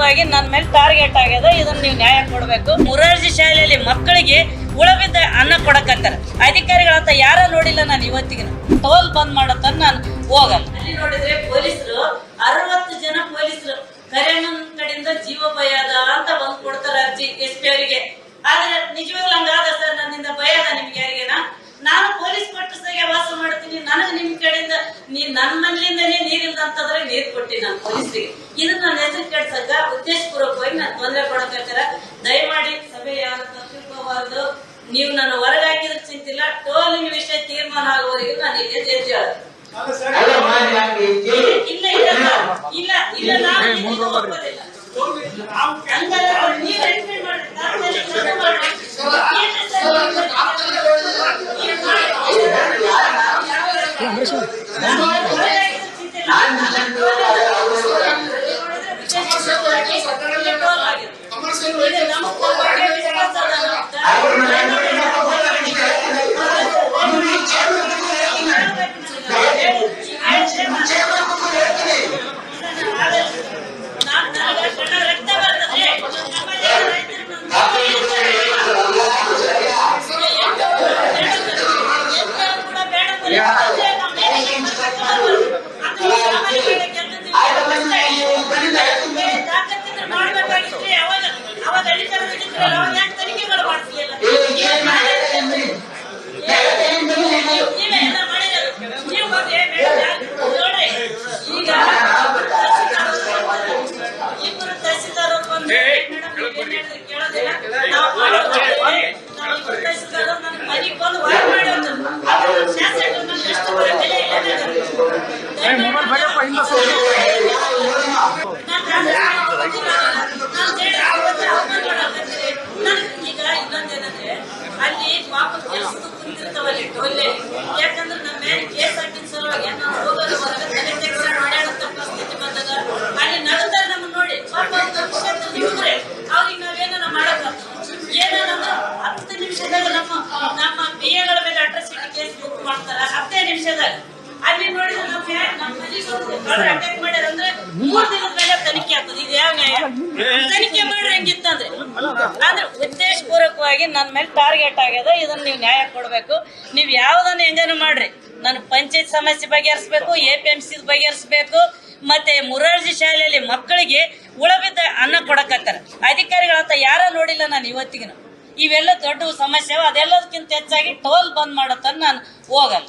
ಪೂರ್ವಕವಾಗಿ ನನ್ನ ಮೇಲೆ ಟಾರ್ಗೆಟ್ ಆಗ್ಯದ, ಇದನ್ನ ನೀವು ನ್ಯಾಯ ಕೊಡಬೇಕು. ಮುರಾರ್ಜಿ ಶಾಲೆಯಲ್ಲಿ ಮಕ್ಕಳಿಗೆ ಉಳಬಿದ್ದ ಅನ್ನ ಕೊಡಕತ್ತಾರ. ಅಧಿಕಾರಿಗಳಂತ ಯಾರ ನೋಡಿಲ್ಲ ನಾನು ಇವತ್ತಿಗೆ ಟೋಲ್ ಬಂದ್ ಮಾಡತ್ತ ನಾನು ಹೋಗಲ್ಲ. ಅಲ್ಲಿ ನೋಡಿದ್ರೆ ಪೊಲೀಸರು ಅರವತ್ತು ಜನ ಪೊಲೀಸರು ಕರೆಯಣ್ಣನ ಕಡೆಯಿಂದ ಜೀವ ಭಯ ಅದ ಅಂತ ಬಂದು ಕೊಡ್ತಾರ ಅರ್ಜಿ ಎಸ್ ಪಿ ಅವರಿಗೆ. ಆದ್ರೆ ನಿಜವಾಗ್ಲೂ ಹಂಗಾದ ಸರ್? ನನ್ನಿಂದ ಭಯ ಅದ ನಿಮ್ಗೆ ಯಾರಿಗೇನ? ನಾನು ಪೊಲೀಸ್ ಕ್ವಾರ್ಟರ್ಸ್ಗೆ ವಾಸ ಮಾಡ್ತೀನಿ. ನನಗೆ ನಿಮ್ ಕಡೆಯಿಂದ ನೀ ನನ್ನ ಅಂತಂದ್ರೆ ನೀರ್ ಕೊಟ್ಟಿ ನಾನು ಪೊಲೀಸರಿಗೆ ಇದನ್ನ ನನ್ನ ಹೆಸರು ಕೆಡ್ಸಕ್ಕ ಉದ್ದೇಶಪೂರ್ವಕವಾಗಿ ನಾನು ತೊಂದರೆ ಕೊಡಕ್ಕಾಗ್ತಾರ ದಯಮಾಡಿ ಸಭೆ ಯಾರು ತಪ್ಪಿಕೋಬಾರದು ನೀವು ನನ್ನ ಹೊರಗೆ ಹಾಕಿದ್ರೆ ಚಿಂತಿಲ್ಲ ಟೋಲಿಂಗ್ ವಿಷಯ ತೀರ್ಮಾನ ಆಗುವವರೆಗೂ ನಾನು ಇಲ್ಲಿ ಎದ್ದು ಹೇಳೋದು. ಇಲ್ಲ ಇಲ್ಲ. ಇಲ್ಲ ಇಲ್ಲ ನಾನು ಒಪ್ಪೋದಿಲ್ಲ. ಹಂಗಲ್ಲ, ನೀವ್ explain ಮಾಡ್ರಿ. ನಾನು ಮಾಡಿ? ನಾನು ಹೊರಗೆ ಹಾಕಿದ್ರೆ ಚಿಂತಿಲ್ಲ. ಇಲ್ಲಿ ಟೋಲ್ ಆಗಿದೆ. ಇದು ನಮ್ಮ Amen. ಅಲ್ಲಿ ಪಾಪ ಕೆಲಸದ ಕುಂತಿರ್ತಾವಲ್ಲಿ ಟೋಲೆ ಯಾಕಂದ್ರೆ ನಮ್ಮ ಮೇಲೆ ಕೇಸ್ ಹಾಕಿದ ಸಲುವಾಗಿ ನಾವು ಹೋಗೋದು ತಲೆ ಪರಿಸ್ಥಿತಿ ಬಂದಾಗ ಅಲ್ಲಿ ನಮ್ಮನ್ನ ನೋಡಿ ಪಾಪ ಹುಡುಗ್ರೆ ಅವ್ರಿಗೆ ನಾವೇನಾರ ಮಾಡಕ್ ಏನಾರ ಹತ್ತು ನಿಮಿಷದಾಗ ನಮ್ಮ ನಮ್ಮ ಬಿ ಎಗಳ ಮೇಲೆ ಕೇಸ್ ಬುಕ್ ಮಾಡ್ತಾರ? ಹತ್ತೇ ನಿಮಿಷದಾಗ. ಅಲ್ಲಿ ನೋಡಿದ್ರೆ ನಮ್ಮ ಮನೆಗೆ ಅಟ್ಯಾಕ್ ಮಾಡ್ಯಾರ ಅಂದ್ರೆ ಮೂರ್ ದಿನದ ತನಿಖೆ ಆಗ್ತದೆ. ಇದು ಯಾವ ನ್ಯಾಯ ತನಿಖೆ ಮಾಡ್ರಿ ಹೆಂಗಿತ್ತಂದ್ರೆ ಅಂದ್ರೆ ಉದ್ದೇಶಪೂರ್ವಕವಾಗಿ ನನ್ನ ಮೇಲೆ ಟಾರ್ಗೆಟ್ ಆಗ್ಯದ. ಇದನ್ನ ನೀವು ನ್ಯಾಯ ಕೊಡಬೇಕು. ನೀವು ಯಾವ್ದನ್ನ ಹೆಂಗನ ಮಾಡ್ರಿ. ನನ್ನ ಪಂಚಾಯತ್ ಸಮಸ್ಯೆ ಬಗೆಹರಿಸಬೇಕು ಎ ಪಿ ಎಂ ಸಿ ಬಗೆಹರಿಸಬೇಕು, ಮತ್ತೆ ಮುರಾರ್ಜಿ ಶಾಲೆಯಲ್ಲಿ ಮಕ್ಕಳಿಗೆ ಉಳಬಿದ್ದ ಅನ್ನ ಕೊಡಕತ್ತಾರ. ಅಧಿಕಾರಿಗಳಂತ ಯಾರ ನೋಡಿಲ್ಲ ನಾನು ಇವತ್ತಿಗಿನ. ಇವೆಲ್ಲ ದೊಡ್ಡ ಸಮಸ್ಯೆ ಅದೆಲ್ಲದಕ್ಕಿಂತ ಹೆಚ್ಚಾಗಿ ಟೋಲ್ ಬಂದ್ ಮಾಡತ್ತನ್ನ ನಾನು ಹೋಗಲ್ಲ.